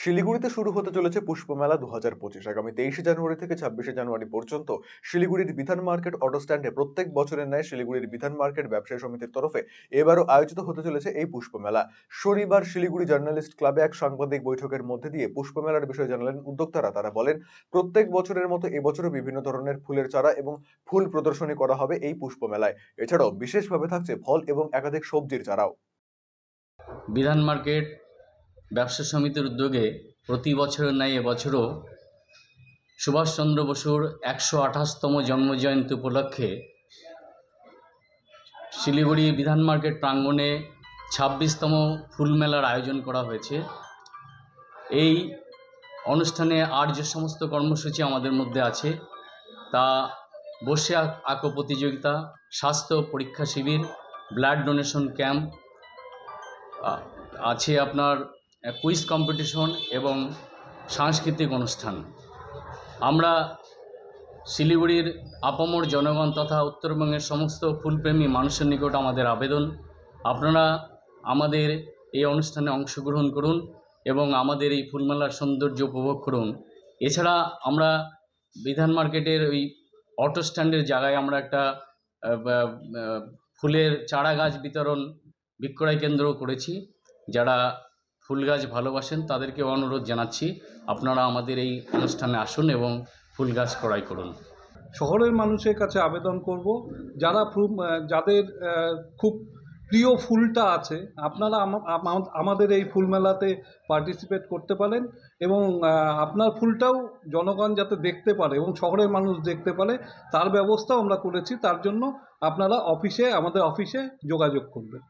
শিলিগুড়িতে শুরু হতে চলেছে পুষ্পমেলা দু হাজার পঁচিশ। আগামী তেইশে জানুয়ারি থেকে ছাব্বিশে জানুয়ারি পর্যন্ত শিলিগুড়ির বিধান মার্কেট অটো স্ট্যান্ডে প্রত্যেক বছরের ন্যায় শিলিগুড়ির বিধান মার্কেট ব্যবসায়ী সমিতির তরফে এবারও আয়োজিত হতে চলেছে এই পুষ্পমেলা। শনিবার শিলিগুড়ি জার্নালিস্ট ক্লাবে এক সাংবাদিক বৈঠকের মধ্যে দিয়ে পুষ্পমেলার বিষয়ে জানালেন উদ্যোক্তারা। তারা বলেন প্রত্যেক বছরের মতো এবছরও বিভিন্ন ধরনের ফুলের চারা এবং ফুল প্রদর্শনী করা হবে এই পুষ্পমেলায়। এছাড়াও বিশেষভাবে থাকছে ফল এবং একাধিক সবজির চারাও। বিধান মার্কেট ব্যবসা সমিতির উদ্যোগে প্রতি বছরের ন্যায় এবছরও সুভাষচন্দ্র বসুর একশো আঠাশতম জন্মজয়ন্তী উপলক্ষে শিলিগুড়ি বিধান মার্কেট প্রাঙ্গণে ছাব্বিশতম ফুল মেলার আয়োজন করা হয়েছে। এই অনুষ্ঠানে আর যে সমস্ত কর্মসূচি আমাদের মধ্যে আছে। তা বসে আঁকো প্রতিযোগিতা, স্বাস্থ্য পরীক্ষা শিবির, ব্লাড ডোনেশন ক্যাম্প আছে আপনার কুইজ কম্পিটিশন এবং সাংস্কৃতিক অনুষ্ঠান। আমরা শিলিগুড়ির আপামর জনগণ তথা উত্তরবঙ্গের সমস্ত ফুলপ্রেমী মানুষের নিকট আমাদের আবেদন। আপনারা আমাদের এই অনুষ্ঠানে অংশগ্রহণ করুন এবং আমাদের এই ফুলমেলার সৌন্দর্য উপভোগ করুন। এছাড়া আমরা বিধান মার্কেটের ওই অটো স্ট্যান্ডের জায়গায় আমরা একটা ফুলের চারা গাছ বিতরণ, বিক্রয় কেন্দ্র করেছি, যারা ফুল গাছ ভালোবাসেন, তাদেরকে অনুরোধ জানাচ্ছি, আপনারা আমাদের এই অনুষ্ঠানে আসুন এবং ফুল গাছ ক্রয় করুন। শহরের মানুষের কাছে আবেদন করব, যারা যাদের খুব প্রিয় ফুলটা আছে, আপনারা আমা- আমা- আমাদের এই ফুল মেলাতে পার্টিসিপেট করতে পারেন এবং আপনার ফুলটাও জনগণ যাতে দেখতে পারে এবং শহরের মানুষ দেখতে পারে, তার ব্যবস্থাও আমরা করেছি, তার জন্য আপনারা অফিসে, আমাদের অফিসে যোগাযোগ করবেন।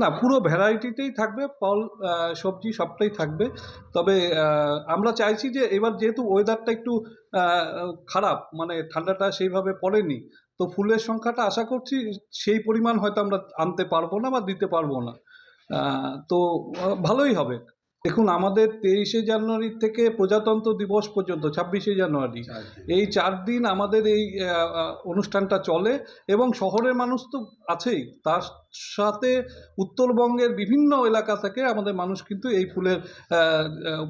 না, পুরো ভ্যারাইটিতেই থাকবে, ফল সবজি সবটাই থাকবে। তবে আমরা চাইছি যে এবার যেহেতু ওয়েদারটা একটু খারাপ মানে ঠান্ডাটা সেইভাবে পড়েনি, তো ফুলের সংখ্যাটা আশা করছি সেই পরিমাণ হয়তো আমরা আনতে পারব না বা দিতে পারব না। তো ভালোই হবে। দেখুন আমাদের তেইশে জানুয়ারি থেকে প্রজাতন্ত্র দিবস পর্যন্ত ছাব্বিশে জানুয়ারি। এই চার দিন আমাদের এই অনুষ্ঠানটা চলে এবং শহরের মানুষ তো আছেই। তার সাথে উত্তরবঙ্গের বিভিন্ন এলাকা থেকে আমাদের মানুষ কিন্তু এই ফুলের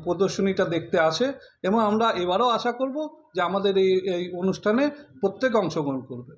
প্রদর্শনীটা দেখতে আসে এবং আমরা এবারও আশা করব যে আমাদের এই এই অনুষ্ঠানে প্রত্যেক অংশগ্রহণ করবে।